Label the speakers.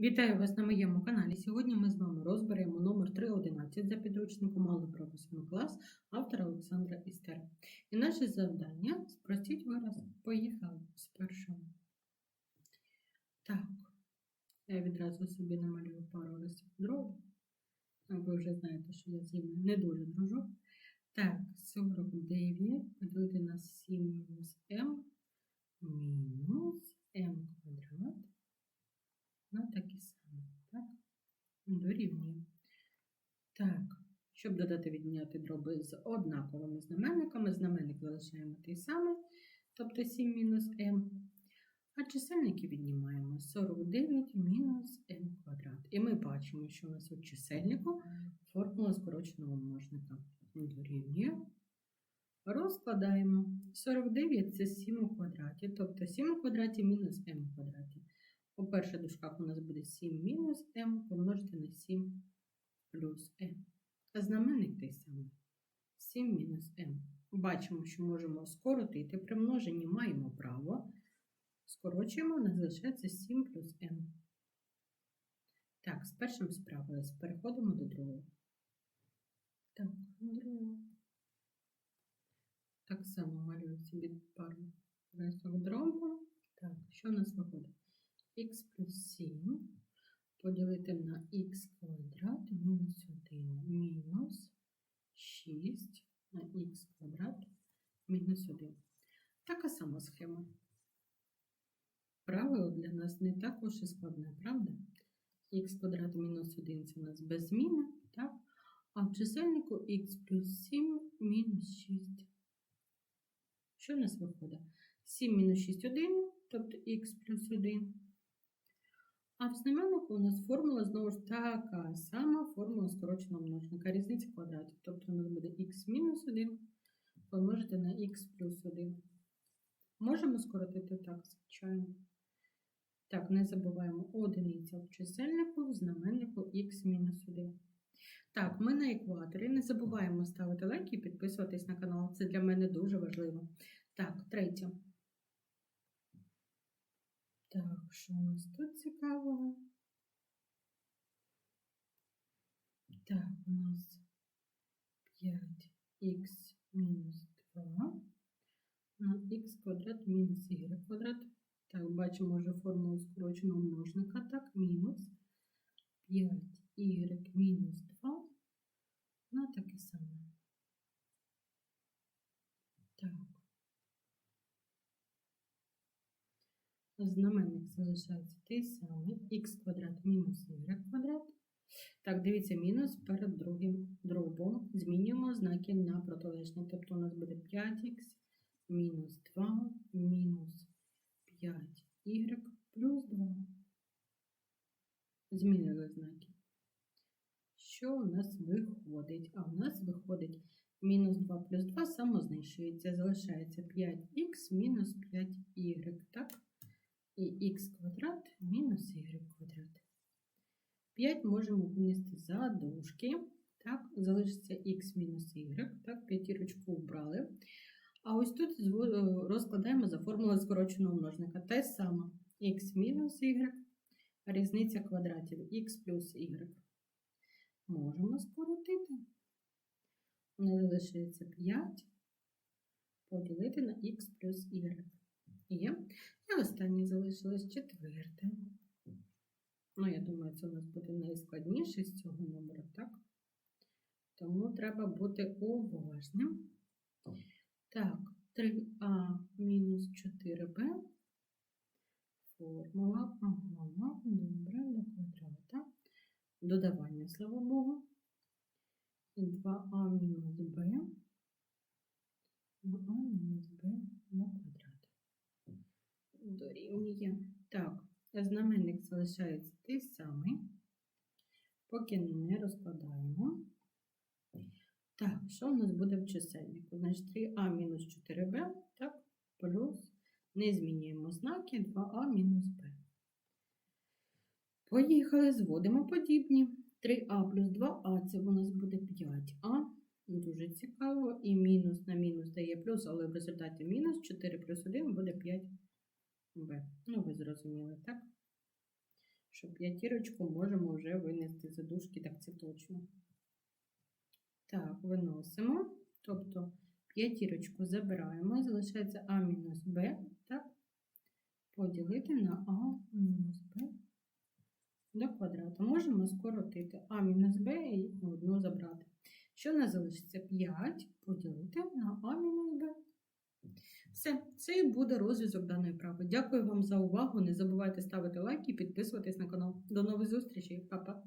Speaker 1: Вітаю вас на моєму каналі. Сьогодні ми з вами розберемо номер 311 за підручником Алгебра 8 клас автора Олександра Істер. І наше завдання спростіть вираз. Поїхали з першого. Так, я відразу собі намалюю пару разів дробу. Ви вже знаєте, що я з ними не дуже дружу. Так, 49 поділити на 7 мінус m мінус m квадрат на такі самі. Так? Дорівнює. Так, щоб додати відняти дроби з однаковими знаменниками, знаменник залишаємо той самий, тобто 7 мінус m. А чисельники віднімаємо 49 мінус m квадрат. І ми бачимо, що у нас у чисельнику формула скороченого множника дорівнює. Розкладаємо. 49 це 7 у квадраті, тобто 7 у квадраті мінус m у квадраті. У перших дужках у нас буде 7 мінус m помножити на 7 плюс m. А знаменник той самий. 7 мінус m. Бачимо, що можемо скоротити. При множенні маємо право. Скорочуємо, у нас залишається 7 плюс m. Так, з першим справились. Переходимо до другого. Так, другого. Так само малюю собі пару рисок дробу. Так, що у нас виходить? х плюс 7 поділити на х квадрат мінус 1 мінус 6 на х квадрат мінус 1. Така сама схема. Правило для нас не також і складне, правда? х квадрат мінус 1 це у нас без зміни, так? А в чисельнику х плюс 7 мінус 6. Що в нас виходить? 7 мінус 6 1, тобто х плюс 1. А в знаменнику у нас формула знову ж така сама формула скороченого множника. Різниця квадратів. Тобто у нас буде х мінус 1 помножити на х плюс 1. Можемо скоротити так, звичайно. Так, не забуваємо одиниця в чисельнику, в знаменнику х мінус 1. Так, ми на екваторі. Не забуваємо ставити лайки і підписуватись на канал. Це для мене дуже важливо. Так, третє. Так, що у нас тут цікавого? Так, у нас 5х мінус 2 на х квадрат мінус y квадрат. Так, бачимо вже формулу скороченого множника. Так, мінус 5y мінус 2 на таке саме. Так. Знаменник залишається той самий х квадрат мінус y квадрат. Так, дивіться, мінус перед другим дробом. Змінюємо знаки на протилежні. Тобто у нас буде 5х мінус 2 мінус 5y плюс 2. Змінили знаки. Що у нас виходить? А у нас виходить мінус 2 плюс 2 самознищується. Залишається 5х мінус 5y. Так? і х квадрат мінус y квадрат. 5 можемо винести за дужки. Так, залишиться х мінус y. Так, п'ятірочку вбрали. А ось тут розкладаємо за формулою скороченого множника. Те саме х мінус y, різниця квадратів х плюс y. Можемо скоротити. У нас залишиться 5 поділити на х плюс y. Є. І останнє залишилось четверте. Ну, я думаю, це у нас буде найскладніше з цього номера, так? Тому треба бути уважним. Так, 3а мінус 4b. Формула, ага, добре, до квадрата. Додавання, слава Богу. 2а мінус b. 2а мінус b на квадрат дорівнює. Так, знаменник залишається той самий, поки не розкладаємо. Так, що у нас буде в чисельнику? Значить, 3а мінус 4b, так, плюс, не змінюємо знаки 2а мінус b. Поїхали, зводимо подібні. 3а плюс 2а це у нас буде 5а. Дуже цікаво. І мінус на мінус дає плюс, але в результаті мінус 4 плюс 1 буде 5b. Ну, ви зрозуміли, так? Що п'ятірочку можемо вже винести за дужки, так це точно. Так, виносимо. Тобто п'ятірочку забираємо, залишається а мінус b, так? Поділити на а мінус b до квадрату. Можемо скоротити а мінус b і одну забрати. Що в нас залишиться? 5 поділити на а мінус b. Все, це і буде розв'язок даної прави. Дякую вам за увагу. Не забувайте ставити лайки і підписуватись на канал. До нових зустрічей, Па-па!